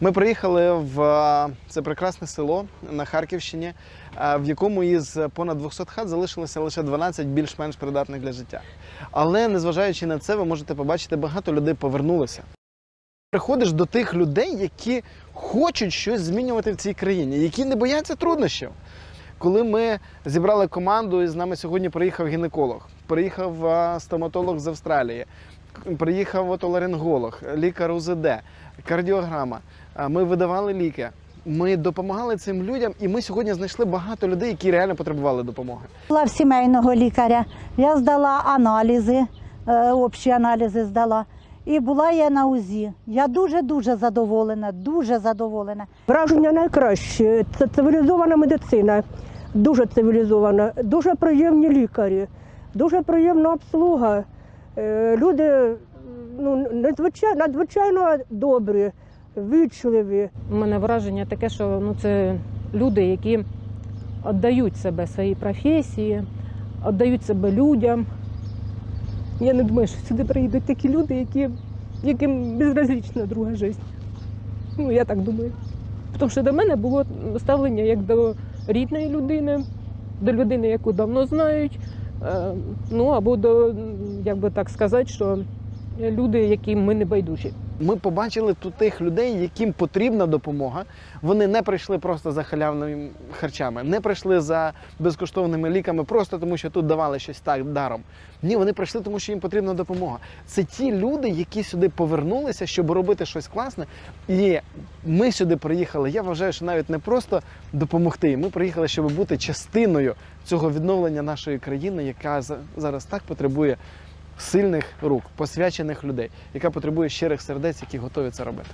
Ми приїхали в е, це прекрасне село на Харківщині, е, в якому із понад 200 хат залишилося лише 12 більш-менш придатних для життя. Але незважаючи на це, ви можете побачити, багато людей повернулися. Приходиш до тих людей, які хочуть щось змінювати в цій країні, які не бояться труднощів. Коли ми зібрали команду, і з нами сьогодні приїхав гінеколог, приїхав е, стоматолог з Австралії, приїхав отоларинголог, лікар УЗД, кардіограма. Ми видавали ліки. Ми допомагали цим людям, і ми сьогодні знайшли багато людей, які реально потребували допомоги. Була в сімейного лікаря. Я здала аналізи, е, общі аналізи здала. І була я на УЗІ. Я дуже-дуже задоволена, дуже задоволена. Враження найкраще. Це цивілізована медицина, дуже цивілізована, дуже приємні лікарі, дуже приємна обслуга. Е, Люди ну, надзвичайно, надзвичайно добрі, вічливі. У мене враження таке, що ну, це люди, які віддають себе своїй професії, віддають себе людям. Я не думаю, що сюди приїдуть такі люди, які, яким безразлічна друга життя. Ну, я так думаю. Тому що до мене було ставлення як до рідної людини, до людини, яку давно знають. е, Ну або до, як би так сказати, що люди, яким ми не байдужі. Ми побачили тут тих людей, яким потрібна допомога. Вони не прийшли просто за халявними харчами, не прийшли за безкоштовними ліками, просто тому що тут давали щось так даром. Ні, вони прийшли, тому що їм потрібна допомога. Це ті люди, які сюди повернулися, щоб робити щось класне. І ми сюди приїхали. Я вважаю, що навіть не просто допомогти. Ми приїхали, щоб бути частиною цього відновлення нашої країни, яка за- зараз так потребує сильних рук, посвячених людей, яка потребує щирих сердець, які готові це робити.